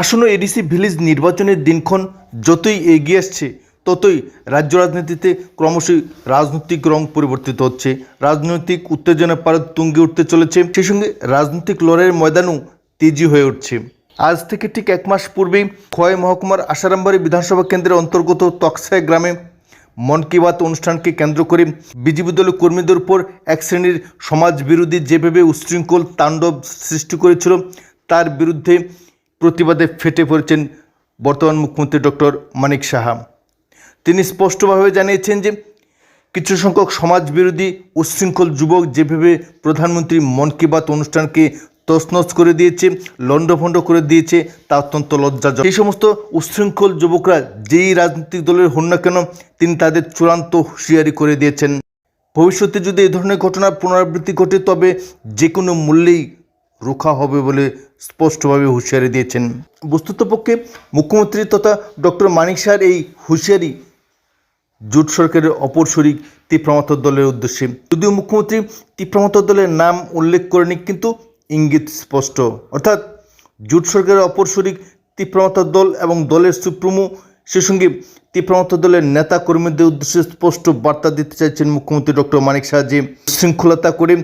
আসন্ন ADC village নির্বাচনের দিনক্ষণ যতই এগিয়ে আসছে, ততই রাজ্য রাজনীতিতে ক্রমশই রাজনৈতিক রং পরিবর্তিত হচ্ছে। রাজনৈতিক উত্তেজনা পারদ তুঙ্গে উঠতে চলেছে। সেই সঙ্গে রাজনৈতিক লড়াইয়ের ময়দানও তেজি হয়ে উঠছে। আজ থেকে ঠিক এক মাস পূর্বেই খোয়াই মহকুমার আসারামবাড়ি বিধানসভা কেন্দ্রের অন্তর্গত তকসায় গ্রামে মন কি বাত অনুষ্ঠানকে কেন্দ্র করে বিজেপি দলের কর্মীদের উপর এক শ্রেণির সমাজ বিরোধী যেভাবে উচ্ছৃঙ্খল তাণ্ডব সৃষ্টি করেছিল, তার বিরুদ্ধে প্রতিবাদে ফেটে পড়েছেন বর্তমান মুখ্যমন্ত্রী ডক্টর মানিক সাহা। তিনি স্পষ্টভাবে জানিয়েছেন যে, কিছু সংখ্যক সমাজ বিরোধী উচ্ছৃঙ্খল যুবক যেভাবে প্রধানমন্ত্রী মন কি বাত অনুষ্ঠানকে তছনছ করে দিয়েছে, লণ্ডভণ্ড করে দিয়েছে, তা অত্যন্ত লজ্জাজনক। এই সমস্ত উচ্ছৃঙ্খল যুবকরা যেই রাজনৈতিক দলের হন না কেন, তিনি তাদের চূড়ান্ত হুঁশিয়ারি করে দিয়েছেন। ভবিষ্যতে যদি এই ধরনের ঘটনার পুনরাবৃত্তি ঘটে, তবে যে কোনো মূল্যেই রোখা হবে বলে স্পষ্টভাবে হুঁশিয়ারি দিয়েছেন। বস্তুতপক্ষে মুখ্যমন্ত্রী তথা ডক্টর মানিক শাহর এই হুঁশিয়ারি জোট সরকারের অপর শরিক তীব্রমাত্র দলের উদ্দেশ্যে। যদিও মুখ্যমন্ত্রী তীব্রমাত্র দলের নাম উল্লেখ করেনি কিন্তু ইঙ্গিত স্পষ্ট। অর্থাৎ জোট সরকারের অপর শরিক তীব্রমাত্র দল এবং দলের সুপ্রিমো, সে সঙ্গে তীব্রমাত্র দলের নেতা কর্মীদের উদ্দেশ্যে স্পষ্ট বার্তা দিতে চাইছেন মুখ্যমন্ত্রী ডক্টর মানিক শাহ যে শৃঙ্খলতা করে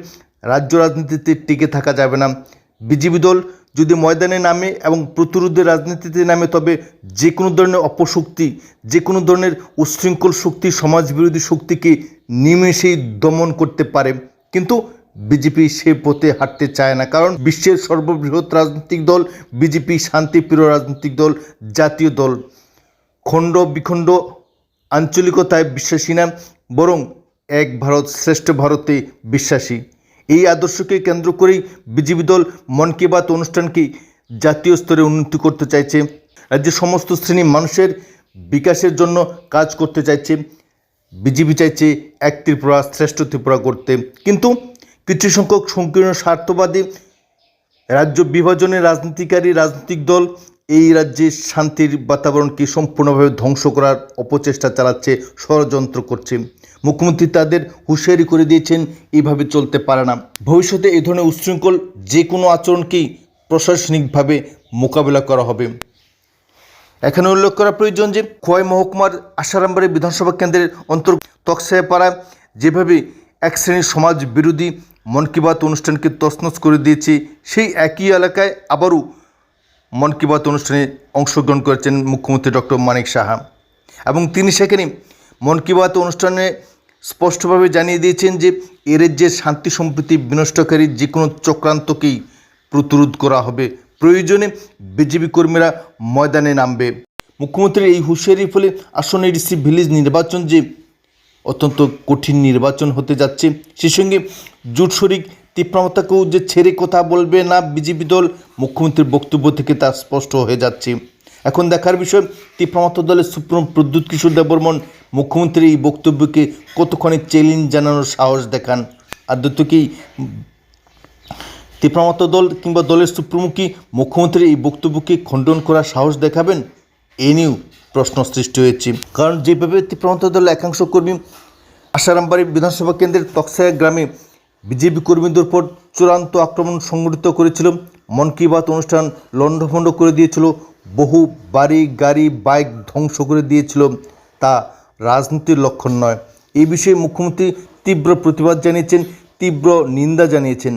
রাজ্য রাজনীতিতে টিকে থাকা যাবে না। বিজেপি দল যদি ময়দানে নামে এবং প্রতিরোধের রাজনীতিতে নামে, তবে যে কোনো ধরনের অপশক্তি, যে কোনো ধরনের উচ্ছৃঙ্খল শক্তি সমাজ বিরোধী শক্তিকে নিমেষেই দমন করতে পারে। কিন্তু বিজেপি সে পথে হাঁটতে চায় না, কারণ বিশ্বের সর্ববৃহৎ রাজনৈতিক দল বিজেপি, শান্তিপ্রিয় রাজনৈতিক দল, জাতীয় দল। খণ্ড বিখণ্ড আঞ্চলিকতায় বিশ্বাসী না, বরং এক ভারত শ্রেষ্ঠ ভারতে বিশ্বাসী। এই আদর্শকে কেন্দ্র করেই বিজেপি দল মন কি বাত অনুষ্ঠানকে জাতীয় স্তরে উন্নতি করতে চাইছে। রাজ্যের সমস্ত শ্রেণি মানুষের বিকাশের জন্য কাজ করতে চাইছে। বিজেপি চাইছে এক ত্রিপুরা শ্রেষ্ঠ ত্রিপুরা করতে কিন্তু কিছু সংখ্যক সংকীর্ণ স্বার্থবাদী রাজ্য বিভাজনের রাজনীতিকারী রাজনৈতিক দল এই রাজ্যে শান্তির বাতাবরণকে সম্পূর্ণভাবে ধ্বংস করার অপচেষ্টা চালাচ্ছে, ষড়যন্ত্র করছে। মুখ্যমন্ত্রী তাদের হুঁশিয়ারি করে দিয়েছেন এইভাবে চলতে পারে না। ভবিষ্যতে এ ধরনের উচ্ছৃঙ্খল যে কোনো আচরণকেই প্রশাসনিকভাবে মোকাবিলা করা হবে। এখানে উল্লেখ করা প্রয়োজন যে, খোয়াই মহকুমার আশারামবাড়ি বিধানসভা কেন্দ্রের অন্তর তকসাপাড়া যেভাবে এক শ্রেণির সমাজ বিরোধী মন কি বাত অনুষ্ঠানকে তছনছ করে দিয়েছে, সেই একই এলাকায় আবারও মন কি বাত অনুষ্ঠানে অংশগ্রহণ করেছেন মুখ্যমন্ত্রী ডক্টর মানিক সাহা। এবং তিনি সেখানে মন কি বাত অনুষ্ঠানে স্পষ্টভাবে জানিয়ে দিয়েছেন যে এ যে শান্তি সম্প্রীতি বিনষ্টকারী যে কোনো চক্রান্তকেই প্রতিরোধ করা হবে। প্রয়োজনে বিজেপি কর্মীরা ময়দানে নামবে। মুখ্যমন্ত্রীর এই হুঁশিয়ারির ফলে আসন্ন এডিসি ভিলেজ নির্বাচন যে অত্যন্ত কঠিন নির্বাচন হতে যাচ্ছে সেই সঙ্গে জোট শরিক তীব্রমতাকেও যে ছেড়ে কথা বলবে না বিজেপি দল, মুখ্যমন্ত্রীর বক্তব্য থেকে তা স্পষ্ট হয়ে যাচ্ছে। এখন দেখার বিষয় তীব্রমত দলের সুপ্রিম প্রদ্যুৎ কিশোর দেববর্মন মুখ্যমন্ত্রীর এই বক্তব্যকে কতখানি চ্যালেঞ্জ জানানোর সাহস দেখান? আদত কি তীব্রমত দল কিংবা দলের সুপ্রিমো কি মুখ্যমন্ত্রীর এই বক্তব্যকে খণ্ডন করার সাহস দেখাবেন? এ নিয়েও প্রশ্ন সৃষ্টি হয়েছে। কারণ যেভাবে তীব্রমত দলের একাংশ কর্মী আসারামবাড়ি বিধানসভা কেন্দ্রের তকসায়া গ্রামে বিজেপি কর্মীদের উপর চূড়ান্ত আক্রমণ সংগঠিত করেছিল। মন কি বাত অনুষ্ঠান লণ্ডভণ্ড করে দিয়েছিল। বহু বাড়ি, গাড়ি, বাইক ধ্বংস করে দিয়েছিল। তা রাজনীতির লক্ষণ নয়। এ বিষয়ে মুখ্যমন্ত্রী তীব্র প্রতিবাদ জানিয়েছেন তীব্র নিন্দা জানিয়েছেন।